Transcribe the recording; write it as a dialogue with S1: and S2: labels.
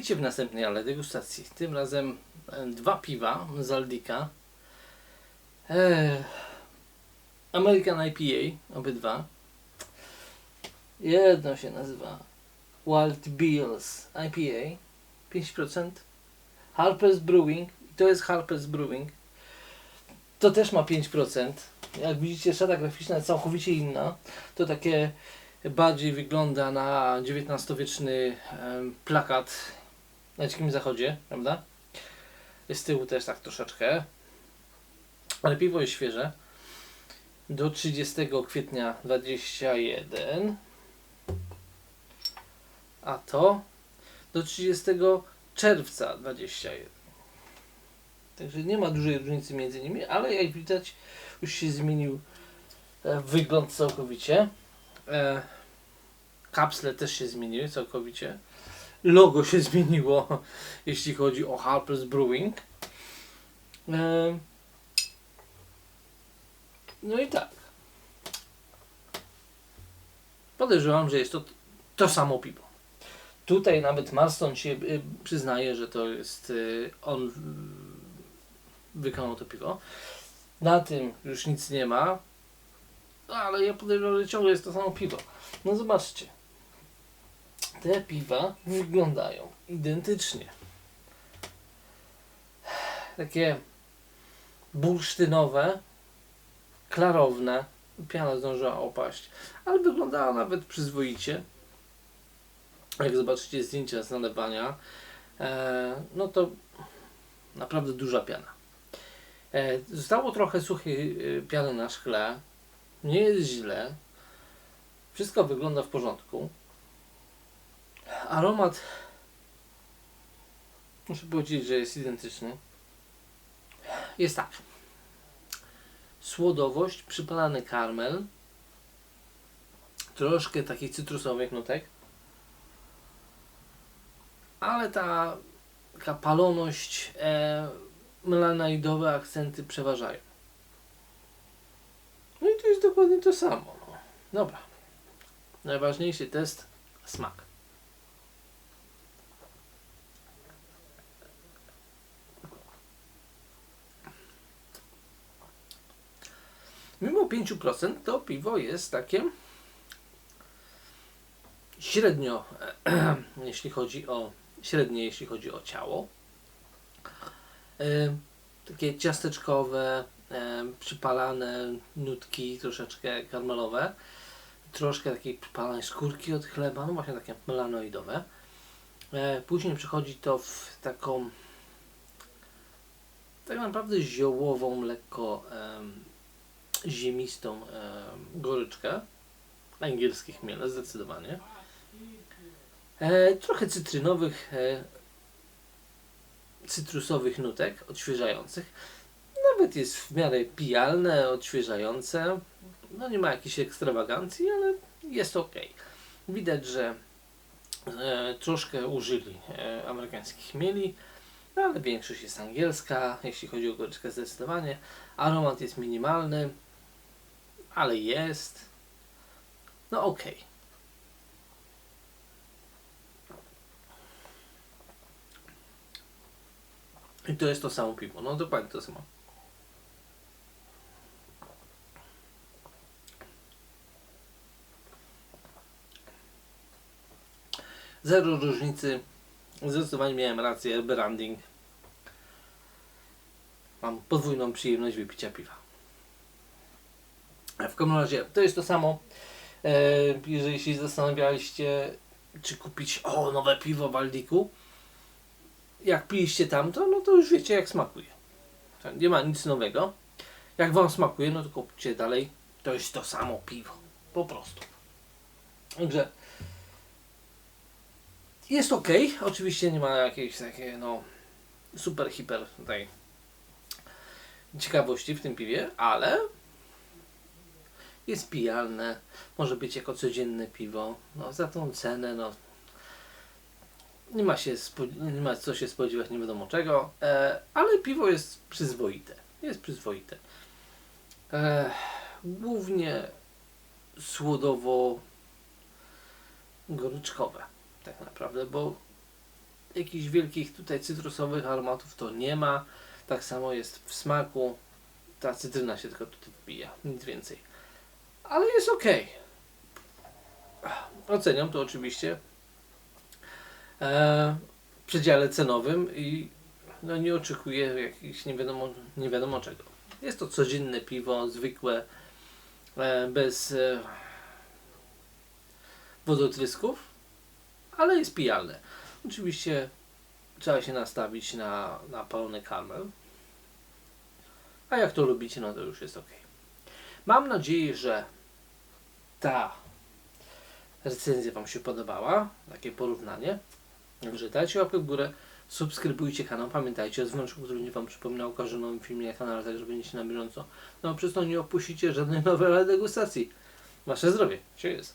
S1: Witajcie w następnej ale degustacji. Tym razem e, dwa piwa z Aldika. E, American IPA, obydwa. Jedno się nazywa Wild Bills IPA, 5%. Harper's Brewing, to jest Harper's Brewing. To też ma 5%. Jak widzicie, szata graficzna jest całkowicie inna. To takie bardziej wygląda na XIX-wieczny plakat na Dzikim Zachodzie, prawda? Z tyłu też tak troszeczkę. Ale piwo jest świeże. Do 30 kwietnia 21. A to do 30 czerwca 21. Także nie ma dużej różnicy między nimi, ale jak widać już się zmienił e, wygląd całkowicie. E, kapsle też się zmieniły całkowicie. Logo się zmieniło, jeśli chodzi o Harper's Brewing. E, no i tak. Podejrzewam, że jest to to samo piwo. Tutaj nawet Marston się y, przyznaje, że to jest y, on wykonał to piwo. Na tym już nic nie ma. Ale ja podejrzewam, że ciągle jest to samo piwo. No zobaczcie. Te piwa wyglądają identycznie. Takie bursztynowe, klarowne. Piana zdążyła opaść, ale wyglądała nawet przyzwoicie. Jak zobaczycie zdjęcia z nalewania, e, no to naprawdę duża piana. E, zostało trochę suchej piany na szkle. Nie jest źle. Wszystko wygląda w porządku. Aromat muszę powiedzieć, że jest identyczny. Jest tak. Słodowość, przypalany karmel, troszkę takich cytrusowych nutek, ale ta taka paloność, e, melanaidowe akcenty przeważają. No i to jest dokładnie to samo. No. Dobra. Najważniejszy test smak. 5% to piwo jest takie średnio, jeśli chodzi o średnie, jeśli chodzi o ciało. E, takie ciasteczkowe, e, przypalane nutki, troszeczkę karmelowe, troszkę takiej przypalanej skórki od chleba, no właśnie takie melanoidowe. E, później przychodzi to w taką tak naprawdę ziołową, lekko ziemistą em, goryczkę. Angielskich chmiele, zdecydowanie. E, trochę cytrynowych, e, cytrusowych nutek odświeżających. Nawet jest w miarę pijalne, odświeżające. No nie ma jakiejś ekstrawagancji, ale jest ok. Widać, że e, troszkę użyli e, amerykańskich chmieli, no, ale większość jest angielska, jeśli chodzi o goryczkę zdecydowanie. Aromat jest minimalny, ale jest. No ok. I to jest to samo piwo. No dokładnie to samo. Zero różnicy. Zdecydowanie miałem rację. Branding. Mam podwójną przyjemność wypicia piwa. W każdym razie to jest to samo. E, jeżeli się zastanawialiście, czy kupić o nowe piwo w Aldiku, jak piliście tamto, no to już wiecie jak smakuje. Nie ma nic nowego. Jak Wam smakuje, no to kupcie dalej. To jest to samo piwo. Po prostu. Także jest ok. Oczywiście nie ma jakiejś takiej no super hiper tutaj ciekawości w tym piwie, ale jest pijalne. Może być jako codzienne piwo. No za tą cenę, no nie ma, się nie ma co się spodziewać nie wiadomo czego, e, ale piwo jest przyzwoite. Jest przyzwoite. E, głównie słodowo goryczkowe tak naprawdę, bo jakichś wielkich tutaj cytrusowych aromatów to nie ma. Tak samo jest w smaku. Ta cytryna się tylko tutaj wbija, nic więcej. Ale jest ok. Oceniam to oczywiście e, w przedziale cenowym i no, nie oczekuję jakichś nie wiadomo, nie wiadomo czego. Jest to codzienne piwo, zwykłe, e, bez e, wodotrysków, ale jest pijalne. Oczywiście trzeba się nastawić na, na pełny karmel. A jak to lubicie, no to już jest ok. Mam nadzieję, że ta recenzja Wam się podobała, takie porównanie. Także dajcie łapkę w górę, subskrybujcie kanał, pamiętajcie o dzwoneczku, który nie Wam przypominał o każdym nowym filmie na kanale, także będziecie na bieżąco. No przez to nie opuścicie żadnej nowej degustacji. Wasze zdrowie. Cheers.